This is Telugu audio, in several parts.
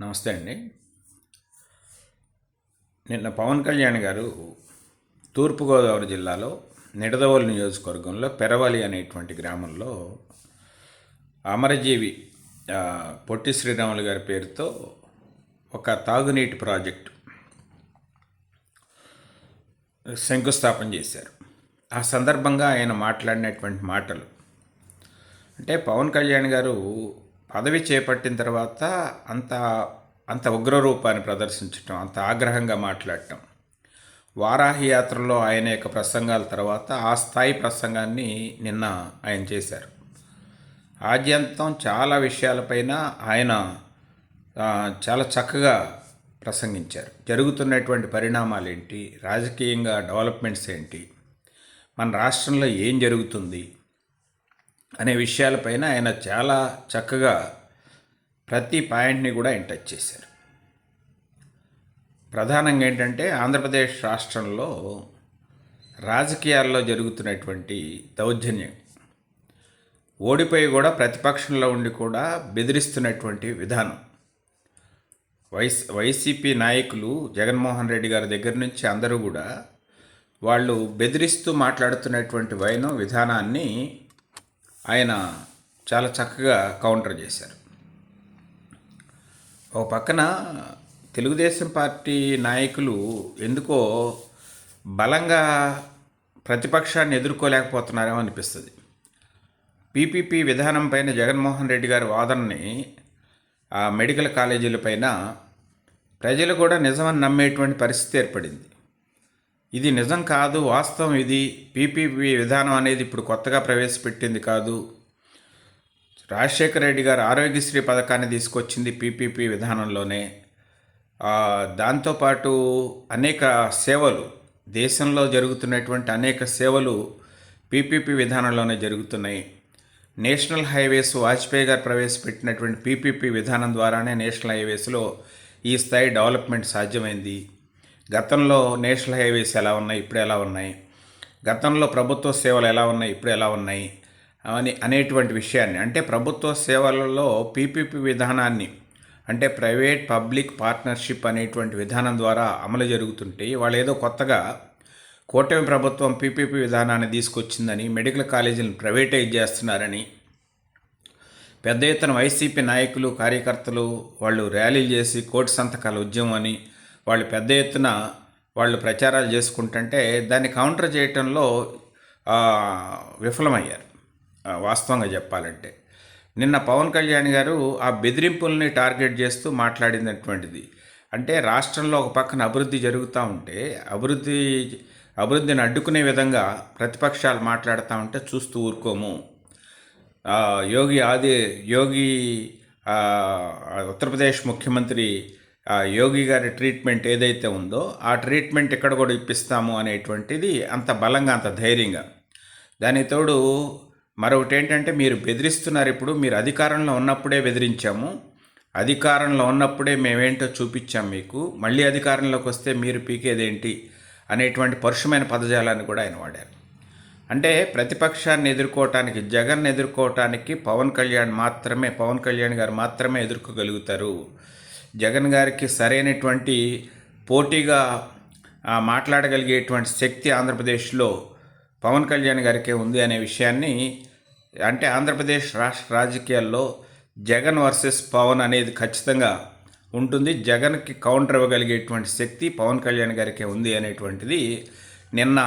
నమస్తే అండి. నిన్న పవన్ కళ్యాణ్ గారు తూర్పుగోదావరి జిల్లాలో నిడదవోలు నియోజకవర్గంలో పెరవలి అనేటువంటి గ్రామంలో అమరజీవి పొట్టి శ్రీరాములు గారి పేరుతో ఒక తాగునీటి ప్రాజెక్టు శంకుస్థాపన చేశారు. ఆ సందర్భంగా ఆయన మాట్లాడినటువంటి మాటలు అంటే పవన్ కళ్యాణ్ గారు పదవి చేపట్టిన తర్వాత అంత అంత ఉగ్రరూపాన్ని ప్రదర్శించటం అంత ఆగ్రహంగా మాట్లాడటం. వారాహి యాత్రలో ఆయన యొక్క ప్రసంగాల తర్వాత ఆ స్థాయి ప్రసంగాన్ని నిన్న ఆయన చేశారు. ఆద్యంతం చాలా విషయాలపైన ఆయన చాలా చక్కగా ప్రసంగించారు. జరుగుతున్నటువంటి పరిణామాలు ఏంటి రాజకీయంగా డెవలప్మెంట్స్ ఏంటి? మన రాష్ట్రంలో ఏం జరుగుతుంది? అనే విషయాలపైన ఆయన చాలా చక్కగా ప్రతి పాయింట్ని కూడా ఆయన టచ్ చేశారు. ప్రధానంగా ఏంటంటే ఆంధ్రప్రదేశ్ రాష్ట్రంలో రాజకీయాల్లో జరుగుతున్నటువంటి దౌర్జన్యం ఓడిపోయి కూడా ప్రతిపక్షంలో ఉండి కూడా బెదిరిస్తున్నటువంటి విధానం. వైస్ వైసీపీ నాయకులు జగన్మోహన్ రెడ్డి గారి దగ్గర నుంచి అందరూ కూడా వాళ్ళు బెదిరిస్తూ మాట్లాడుతున్నటువంటి వైనం విధానాన్ని ఆయన చాలా చక్కగా కౌంటర్ చేశారు. ఓ పక్కన తెలుగుదేశం పార్టీ నాయకులు ఎందుకో బలంగా ప్రతిపక్షాన్ని ఎదుర్కోలేకపోతున్నారేమో అనిపిస్తుంది. పీపీపీ విధానం పైన జగన్మోహన్ రెడ్డి గారి వాదనని ఆ మెడికల్ కాలేజీలపైన ప్రజలు కూడా నిజమని నమ్మేటువంటి పరిస్థితి ఏర్పడింది. ఇది నిజం కాదు వాస్తవం ఇది. పీపీపీ విధానం అనేది ఇప్పుడు కొత్తగా ప్రవేశపెట్టింది కాదు. రాజశేఖర రెడ్డి గారు ఆరోగ్యశ్రీ పథకాన్ని తీసుకొచ్చింది పీపీపీ విధానంలోనే. దాంతోపాటు అనేక సేవలు దేశంలో జరుగుతున్నటువంటి అనేక సేవలు పీపీపీ విధానంలోనే జరుగుతున్నాయి. నేషనల్ హైవేస్ వాజ్పేయి గారు ప్రవేశపెట్టినటువంటి పీపీపీ విధానం ద్వారానే నేషనల్ హైవేస్లో ఈ స్థాయి డెవలప్మెంట్ సాధ్యమైంది. గతంలో నేషనల్ హైవేస్ ఎలా ఉన్నాయి ఇప్పుడు ఎలా ఉన్నాయి గతంలో ప్రభుత్వ సేవలు ఎలా ఉన్నాయి ఇప్పుడు ఎలా ఉన్నాయి అని అనేటువంటి విషయాన్ని అంటే ప్రభుత్వ సేవలలో పీపీపీ విధానాన్ని అంటే ప్రైవేట్ పబ్లిక్ పార్ట్నర్షిప్ అనేటువంటి విధానం ద్వారా అమలు జరుగుతుంటే వాళ్ళు ఏదో కొత్తగా కూటమి ప్రభుత్వం పీపీపీ విధానాన్ని తీసుకొచ్చిందని మెడికల్ కాలేజీలను ప్రైవేటైజ్ చేస్తున్నారని పెద్ద ఎత్తున వైసీపీ నాయకులు కార్యకర్తలు వాళ్ళు ర్యాలీలు చేసి కోటి సంతకాల ఉద్యమం అని వాళ్ళు పెద్ద ఎత్తున వాళ్ళు ప్రచారాలు చేసుకుంటుంటే దాన్ని కౌంటర్ చేయటంలో విఫలమయ్యారు. వాస్తవంగా చెప్పాలంటే. నిన్న పవన్ కళ్యాణ్ గారు ఆ బెదిరింపుల్ని టార్గెట్ చేస్తూ మాట్లాడినటువంటిది. అంటే రాష్ట్రంలో ఒక పక్కన అభివృద్ధి జరుగుతూ ఉంటే అభివృద్ధి అభివృద్ధిని అడ్డుకునే విధంగా ప్రతిపక్షాలు మాట్లాడుతూ ఉంటే చూస్తూ ఊరుకోము. యోగి ఆది యోగి ఉత్తరప్రదేశ్ ముఖ్యమంత్రి యోగి గారి ట్రీట్మెంట్ ఏదైతే ఉందో ఆ ట్రీట్మెంట్ ఇక్కడ కూడా ఇప్పిస్తాము అనేటువంటిది అంత బలంగా అంత ధైర్యంగా. దానికి తోడు మరొకటి ఏంటంటే మీరు బెదిరిస్తున్నారు ఇప్పుడు మీరు అధికారంలో ఉన్నప్పుడే బెదిరించాము. అధికారంలో ఉన్నప్పుడే మేమేంటో చూపించాం మీకు. మళ్ళీ అధికారంలోకి వస్తే మీరు పీకేదేంటి అనేటువంటి పరుషమైన పదజాలాన్ని కూడా ఆయన వాడారు. అంటే ప్రతిపక్షాన్ని ఎదుర్కోవటానికి జగన్ ఎదుర్కోవటానికి పవన్ కళ్యాణ్ మాత్రమే పవన్ కళ్యాణ్ గారు మాత్రమే ఎదుర్కోగలుగుతారు. జగన్ గారికి సరైనటువంటి పోటీగా మాట్లాడగలిగేటువంటి శక్తి ఆంధ్రప్రదేశ్లో పవన్ కళ్యాణ్ గారికే ఉంది అనే విషయాన్ని అంటే ఆంధ్రప్రదేశ్ రాష్ట్ర రాజకీయాల్లో జగన్ వర్సెస్ పవన్ అనేది ఖచ్చితంగా ఉంటుంది. జగన్కి కౌంటర్ ఇవ్వగలిగేటువంటి శక్తి పవన్ కళ్యాణ్ గారికే ఉంది అనేటువంటిది నిన్న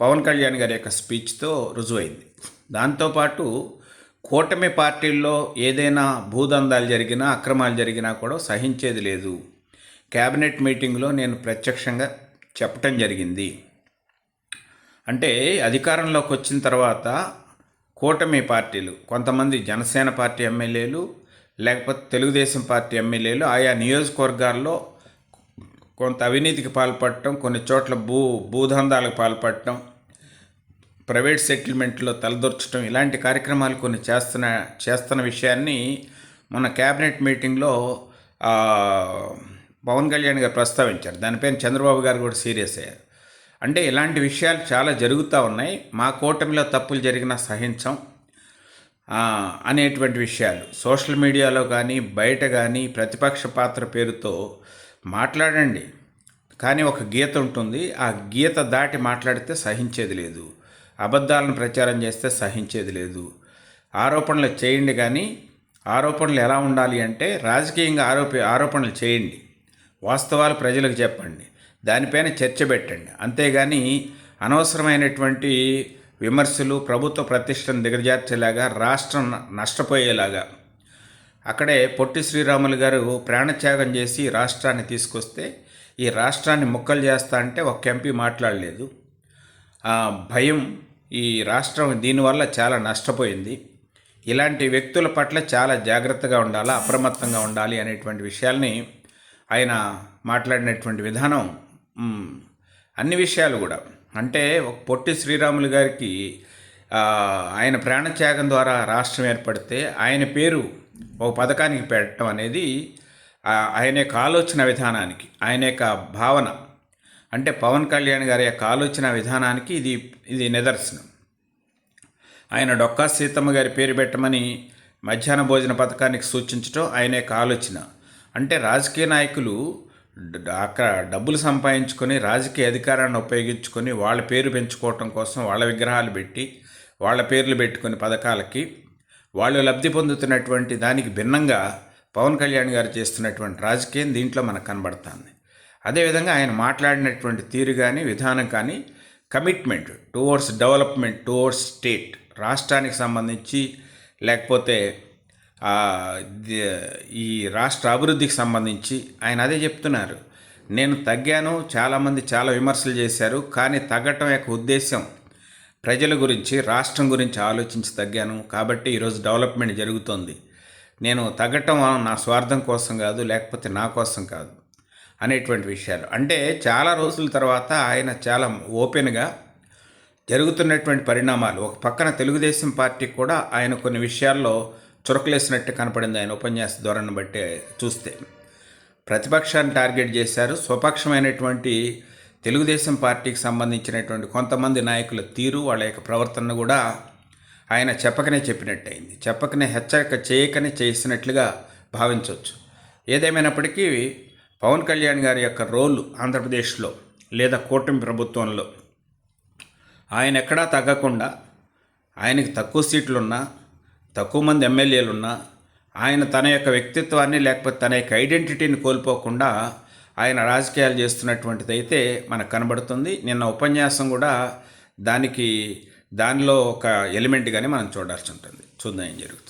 పవన్ కళ్యాణ్ గారి యొక్క స్పీచ్తో రుజువైంది. దాంతోపాటు కూటమి పార్టీల్లో ఏదైనా భూదందాలు జరిగినా అక్రమాలు జరిగినా కూడా సహించేది లేదు. క్యాబినెట్ మీటింగ్లో నేను ప్రత్యక్షంగా చెప్పటం జరిగింది. అంటే అధికారంలోకి వచ్చిన తర్వాత కూటమి పార్టీలు కొంతమంది జనసేన పార్టీ ఎమ్మెల్యేలు లేకపోతే తెలుగుదేశం పార్టీ ఎమ్మెల్యేలు ఆయా నియోజకవర్గాల్లో కొంత అవినీతికి పాల్పడటం కొన్ని చోట్ల భూ భూదందాలకు పాల్పడటం ప్రైవేట్ సెటిల్మెంట్లో తలదొర్చడం ఇలాంటి కార్యక్రమాలు కొన్ని చేస్తున్న చేస్తున్న విషయాన్ని మొన్న క్యాబినెట్ మీటింగ్లో పవన్ కళ్యాణ్ గారు ప్రస్తావించారు. దానిపైన చంద్రబాబు గారు కూడా సీరియస్ అయ్యారు. అంటే ఇలాంటి విషయాలు చాలా జరుగుతూ ఉన్నాయి. మా కూటమిలో తప్పులు జరిగినా సహించం అనేటువంటి విషయాలు. సోషల్ మీడియాలో కానీ బయట కానీ ప్రతిపక్ష పాత్ర పేరుతో మాట్లాడండి. కానీ ఒక గీత ఉంటుంది. ఆ గీత దాటి మాట్లాడితే సహించేది లేదు. అబద్ధాలను ప్రచారం చేస్తే సహించేది లేదు. ఆరోపణలు చేయండి కానీ ఆరోపణలు ఎలా ఉండాలి అంటే రాజకీయంగా ఆరోప ఆరోపణలు చేయండి. వాస్తవాలు ప్రజలకు చెప్పండి. దానిపైన చర్చ పెట్టండి. అంతేగాని అనవసరమైనటువంటి విమర్శలు ప్రభుత్వ ప్రతిష్టను దిగజార్చేలాగా రాష్ట్రం న- నష్టపోయేలాగా. అక్కడే పొట్టి శ్రీరాములు గారు ప్రాణత్యాగం చేసి రాష్ట్రాన్ని తీసుకొస్తే ఈ రాష్ట్రాన్ని ముక్కలు చేస్తా అంటే ఒక ఎంపీ మాట్లాడలేదు. ఆ భయం ఈ రాష్ట్రం దీనివల్ల చాలా నష్టపోయింది. ఇలాంటి వ్యక్తుల పట్ల చాలా జాగ్రత్తగా ఉండాలి అప్రమత్తంగా ఉండాలి అనేటువంటి విషయాల్ని ఆయన మాట్లాడినటువంటి విధానం అన్ని విషయాలు కూడా. అంటే ఒక పొట్టి శ్రీరాములు గారికి ఆయన ప్రాణత్యాగం ద్వారా రాష్ట్రం ఏర్పడితే ఆయన పేరు ఒక పథకానికి పెట్టడం అనేది ఆయన యొక్క ఆలోచన విధానానికి ఆయన యొక్క భావన అంటే పవన్ కళ్యాణ్ గారి యొక్క ఆలోచన విధానానికి ఇది ఇది నిదర్శనం. ఆయన డొక్కా సీతమ్మ గారి పేరు పెట్టమని మధ్యాహ్న భోజన పథకానికి సూచించడం ఆయన యొక్క ఆలోచన. అంటే రాజకీయ నాయకులు అక్కడ డబ్బులు సంపాదించుకొని రాజకీయ అధికారాన్ని ఉపయోగించుకొని వాళ్ళ పేరు పెంచుకోవటం కోసం వాళ్ళ విగ్రహాలు పెట్టి వాళ్ళ పేర్లు పెట్టుకుని పథకాలకి వాళ్ళు లబ్ధి పొందుతున్నటువంటి దానికి భిన్నంగా పవన్ కళ్యాణ్ గారు చేస్తున్నటువంటి రాజకీయం దీంట్లో మనకు కనబడుతుంది. అదేవిధంగా ఆయన మాట్లాడినటువంటి తీరు కానీ విధానం కానీ commitment towards development towards state రాష్ట్రానికి సంబంధించి లేకపోతే ఈ రాష్ట్ర అభివృద్ధికి సంబంధించి ఆయన అదే చెప్తున్నారు. నేను తగ్గాను చాలామంది చాలా విమర్శలు చేశారు కానీ తగ్గటం యొక్క ఉద్దేశం ప్రజల గురించి రాష్ట్రం గురించి ఆలోచించి తగ్గాను కాబట్టి ఈరోజు డెవలప్మెంట్ జరుగుతోంది. నేను తగ్గటం నా స్వార్థం కోసం కాదు లేకపోతే నా కోసం కాదు. అనేటువంటి విషయాలు. అంటే చాలా రోజుల తర్వాత ఆయన చాలా ఓపెన్గా జరుగుతున్నటువంటి పరిణామాలు. ఒక పక్కన తెలుగుదేశం పార్టీ కూడా ఆయన కొన్ని విషయాల్లో చురకలేసినట్టు కనపడింది ఆయన ఉపన్యాస ధోరణి బట్టి చూస్తే. ప్రతిపక్షాన్ని టార్గెట్ చేశారు. స్వపక్షమైనటువంటి తెలుగుదేశం పార్టీకి సంబంధించినటువంటి కొంతమంది నాయకుల తీరు వాళ్ళ యొక్క ప్రవర్తన కూడా ఆయన చెప్పకనే చెప్పినట్టయింది. చెప్పకనే హెచ్చరిక చేయకనే చేసినట్లుగా భావించవచ్చు ఏదేమైనప్పటికీ పవన్ కళ్యాణ్ గారి యొక్క రోల్ ఆంధ్రప్రదేశ్లో లేదా కూటమి ప్రభుత్వంలో ఆయన ఎక్కడా తగ్గకుండా ఆయనకి తక్కువ సీట్లున్నా తక్కువ మంది ఎమ్మెల్యేలున్నా ఆయన తన యొక్క వ్యక్తిత్వాన్ని లేకపోతే తన యొక్క ఐడెంటిటీని కోల్పోకుండా ఆయన రాజకీయాలు చేస్తున్నటువంటిది అయితే మనకు కనబడుతుంది. నిన్న ఉపన్యాసం కూడా దానికి దానిలో ఒక ఎలిమెంట్గానే మనం చూడాల్సి ఉంటుంది. చూద్దాం ఏం జరుగుతుంది.